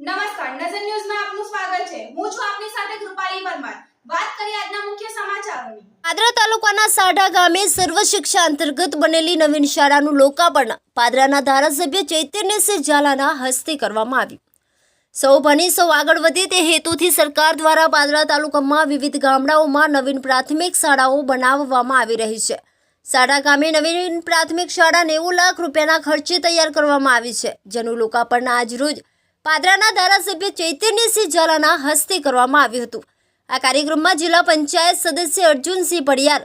નમસ્કાર, નજર ન્યૂઝમાં આપનું સ્વાગત છે. હું છું આપની સાથે કૃપાલી પરમાર. વાત કરીએ આજના મુખ્ય સમાચારોની. પાદરા તાલુકાના સાઢા ગામે સર્વ શિક્ષા અંતર્ગત બનેલી નવીન શાળાનું લોકાર્પણ પાદરાના ધારાસભ્ય ચૈતન્યસિંહ ઝાલાના હસ્તે કરવામાં આવ્યું. સૌ ભણી, સૌ આગળ વધે તે હેતુથી સરકાર દ્વારા પાદરા તાલુકામાં વિવિધ ગામડાઓમાં નવીન પ્રાથમિક શાળાઓ બનાવવામાં આવી રહી છે. સાડા ગામે નવીન પ્રાથમિક શાળા નેવું લાખ રૂપિયાના ખર્ચે તૈયાર કરવામાં આવી છે, જેનું લોકાર્પણ આજરોજ પાદરાના ધારાસભ્ય ચૈતન્યસિંહ ઝાલાના હસ્તે કરવામાં આવ્યું હતું. આ કાર્યક્રમમાં જિલ્લા પંચાયત સદસ્ય અર્જુનસિંહ પડિયાર,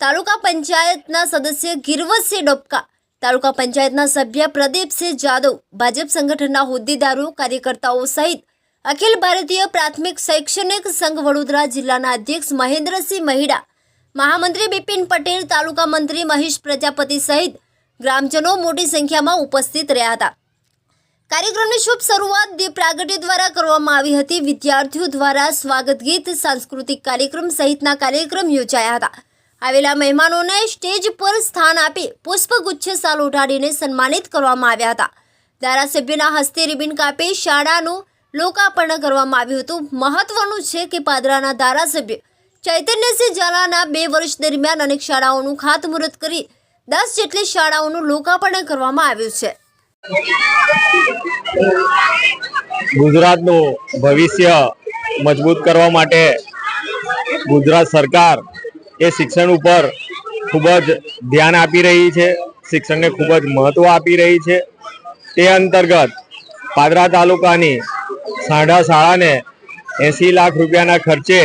તાલુકા પંચાયતના સદસ્ય ગિરવતસિંહ ડોપકા તાલુકા પંચાયતના સભ્ય પ્રદીપસિંહ જાદવ, ભાજપ સંગઠનના હોદ્દેદારો, કાર્યકર્તાઓ સહિત અખિલ ભારતીય પ્રાથમિક શૈક્ષણિક સંઘ વડોદરા જિલ્લાના અધ્યક્ષ મહેન્દ્રસિંહ મહિડા, મહામંત્રી બિપિન પટેલ, તાલુકા મંત્રી મહેશ પ્રજાપતિ સહિત ગ્રામજનો મોટી સંખ્યામાં ઉપસ્થિત રહ્યા હતા. કાર્યક્રમની શુભ શરૂઆત દીપ પ્રાગટ્ય દ્વારા કરવામાં આવી હતી. વિદ્યાર્થીઓ દ્વારા સ્વાગત ગીત, સાંસ્કૃતિક કાર્યક્રમ સહિતના કાર્યક્રમ યોજાયા હતા. આવેલા મહેમાનોને સ્ટેજ પર સ્થાન આપી પુષ્પગુચ્છ સાલ ઉઠાડીને સન્માનિત કરવામાં આવ્યા હતા. ધારાસભ્યના હસ્તે રિબિન કાપી શાળાનું લોકાર્પણ કરવામાં આવ્યું હતું. મહત્વનું છે કે પાદરાના ધારાસભ્ય ચૈતન્યસિંહ ઝાલાના બે વર્ષ દરમિયાન અનેક શાળાઓનું ખાતમુહૂર્ત કરી દસ જેટલી શાળાઓનું લોકાર્પણ કરવામાં આવ્યું છે. ગુજરાતનું ભવિષ્ય મજબૂત કરવા માટે ગુજરાત સરકાર એ શિક્ષણ ઉપર ખૂબ જ ધ્યાન આપી રહી છે. શિક્ષણને ખૂબ જ મહત્વ આપી રહી છે. તે અંતર્ગત પાદરા તાલુકાની સાંઢા શાળાને એંસી લાખ રૂપિયાના ખર્ચે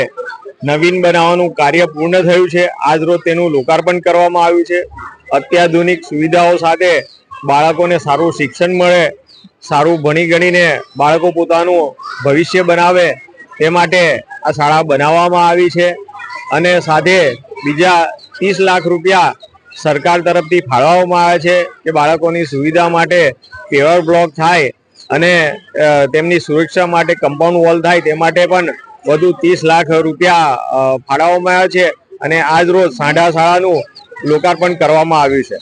નવીન બનાવવાનું કાર્ય પૂર્ણ થયું છે. આજરોજ તેનું લોકાર્પણ કરવામાં આવ્યું છે. અત્યાધુનિક સુવિધાઓ સાથે બાળકોને સારું શિક્ષણ મળે, સારું ભણી ગણીને બાળકો પોતાનું ભવિષ્ય બનાવે, તે માટે આ શાળા બનાવવામાં આવી છે. અને સાથે બીજા ત્રીસ લાખ રૂપિયા સરકાર તરફથી ફાળવવામાં આવે છે કે બાળકોની સુવિધા માટે પેવર બ્લોક થાય અને તેમની સુરક્ષા માટે કમ્પાઉન્ડ વોલ થાય, તે માટે પણ વધુ ત્રીસ લાખ રૂપિયા ફાળવવામાં આવ્યા છે. અને આજ રોજ સાંઢા શાળાનું લોકાર્પણ કરવામાં આવ્યું છે.